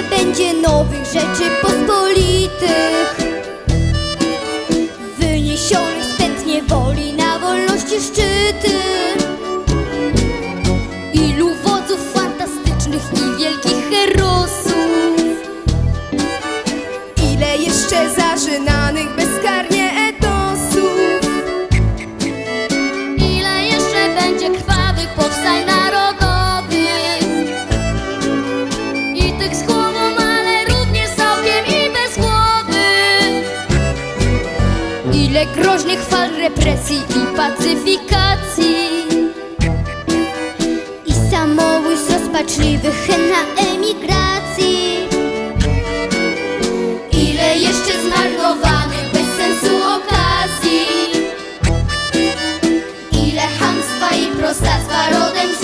Ile nowych rzeczy pospolitych. Wyniesionych z pęd niewoli na wolności szczyty Ile groźnych fal represji i pacyfikacji. I samobójstw rozpaczliwych na emigracji. Ile jeszcze zmarnowanych bez sensu okazji. Ile hamstwa i prostactwa rodem